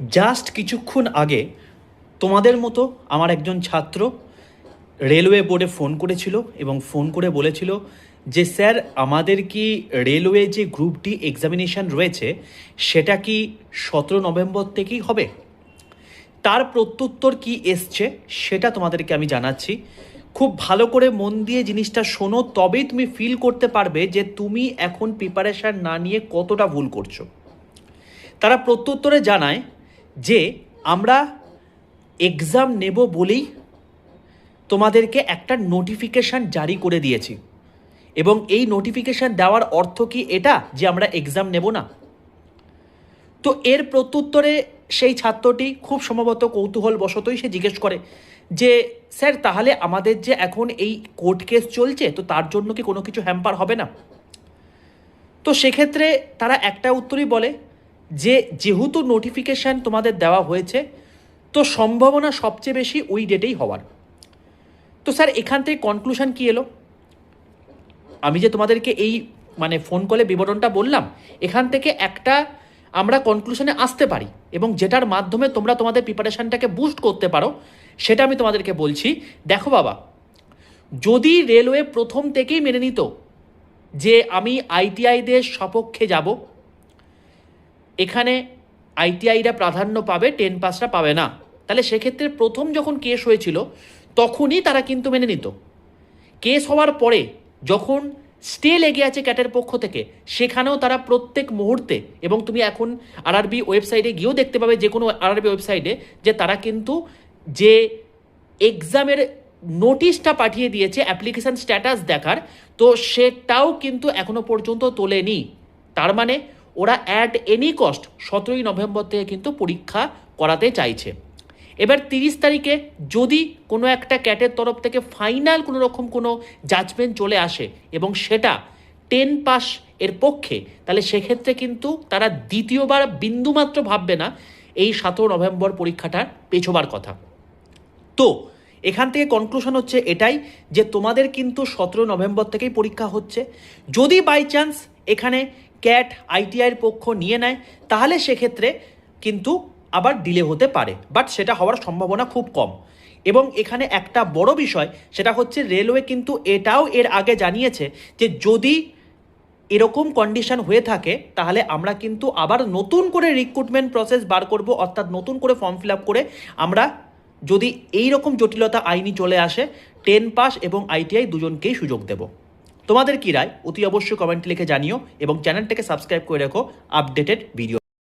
Just কিছুক্ষণ আগে তোমাদের মতো আমার একজন ছাত্র রেলওয়ে বোর্ডে ফোন করেছিল এবং ফোন করে বলেছিল যে, স্যার, আমাদের কি রেলওয়ে যে গ্রুপ ডি এক্সামিনেশন রয়েছে, সেটা কি সতেরো নভেম্বর থেকেই হবে? তার প্রত্যুত্তর কি এসছে সেটা তোমাদেরকে আমি জানাচ্ছি। খুব ভালো করে মন দিয়ে জিনিসটা শোনো, তবেই তুমি ফিল করতে পারবে যে তুমি এখন প্রিপারেশান না নিয়ে কতটা ভুল করছ। তারা প্রত্যুত্তরে জানায় যে আমরা এক্সাম নেব বলেই তোমাদেরকে একটা নোটিফিকেশান জারি করে দিয়েছি। এবং এই নোটিফিকেশান দেওয়ার অর্থ কি এটা? যে আমরা এক্সাম নেব না। তো এর প্রত্যুত্তরে সেই ছাত্রটি খুব সম্ভবত কৌতূহল বশতই সে জিজ্ঞেস করে যে, স্যার, তাহলে আমাদের যে এখন এই কোর্ট কেস চলছে, তো তার জন্য কি কোনো কিছু হ্যাম্পার হবে না? তো সেক্ষেত্রে তারা একটা উত্তরই বলে যে যেহেতু নোটিফিকেশান তোমাদের দেওয়া হয়েছে, তো সম্ভাবনা সবচেয়ে বেশি ওই ডেটেই হওয়ার। তো স্যার, এখান থেকে কনক্লুশন কী এলো? আমি যে তোমাদেরকে এই মানে ফোন কলে বিবরণটা বললাম, এখান থেকে একটা আমরা কনক্লুশনে আসতে পারি এবং যেটার মাধ্যমে তোমরা তোমাদের প্রিপারেশনটাকে বুস্ট করতে পারো, সেটা আমি তোমাদেরকে বলছি। দেখো বাবা, যদি রেলওয়ে প্রথম থেকেই মেনে নিত যে আমি আইটিআইদের সপক্ষে যাব এখানে আইটিআইরা প্রাধান্য পাবে টেন পাসটা পাবে না। তাহলে সেক্ষেত্রে প্রথম যখন কেস হয়েছিল, তখনই তারা কিন্তু মেনে নিত। কেস হওয়ার পরে যখন স্টে লেগে আছে ক্যাটের পক্ষ থেকে, সেখানেও তারা প্রত্যেক মুহূর্তে এবং তুমি এখন আরআরবি ওয়েবসাইটে গিয়েও দেখতে পাবে যে কোনো আরআরবি ওয়েবসাইটে যে তারা কিন্তু যে এক্সামের নোটিশটা পাঠিয়ে দিয়েছে অ্যাপ্লিকেশান স্ট্যাটাস দেখার, তো সেটাও কিন্তু এখনও পর্যন্ত তোলেনি। তার মানে ওরা অ্যাট এনি কস্ট সতেরোই নভেম্বর থেকে কিন্তু পরীক্ষা করাতে চাইছে। এবার তিরিশ তারিখে যদি কোনো একটা ক্যাটের তরফ থেকে ফাইনাল কোনো রকম কোনো জাজমেন্ট চলে আসে এবং সেটা টেন পাস এর পক্ষে, তাহলে সেক্ষেত্রে কিন্তু তারা দ্বিতীয়বার বিন্দুমাত্র ভাববে না এই সতেরো নভেম্বর পরীক্ষাটার পেছোবার কথা। তো এখান থেকে কনক্লুশন হচ্ছে এটাই যে তোমাদের কিন্তু সতেরো নভেম্বর থেকেই পরীক্ষা হচ্ছে। যদি বাই চান্স এখানে ক্যাট আইটিআইয়ের পক্ষ নিয়ে নেয়, তাহলে সেক্ষেত্রে কিন্তু আবার ডিলে হতে পারে। বাট সেটা হওয়ার সম্ভাবনা খুব কম। এবং এখানে একটা বড় বিষয়, সেটা হচ্ছে রেলওয়ে কিন্তু এটাও এর আগে জানিয়েছে যে যদি এরকম কন্ডিশন হয়ে থাকে, তাহলে আমরা কিন্তু আবার নতুন করে রিক্রুটমেন্ট প্রসেস বার করব, অর্থাৎ নতুন করে ফর্ম ফিল আপ করে আমরা যদি এই রকম জটিলতা আইনি চলে আসে টেন পাস এবং আইটিআই দুজনকেই সুযোগ দেব। তোমাদের কি রায় অতি অবশ্যই কমেন্ট লিখে জানিও এবং চ্যানেলটাকে সাবস্ক্রাইব করে রাখো আপডেটেড ভিডিও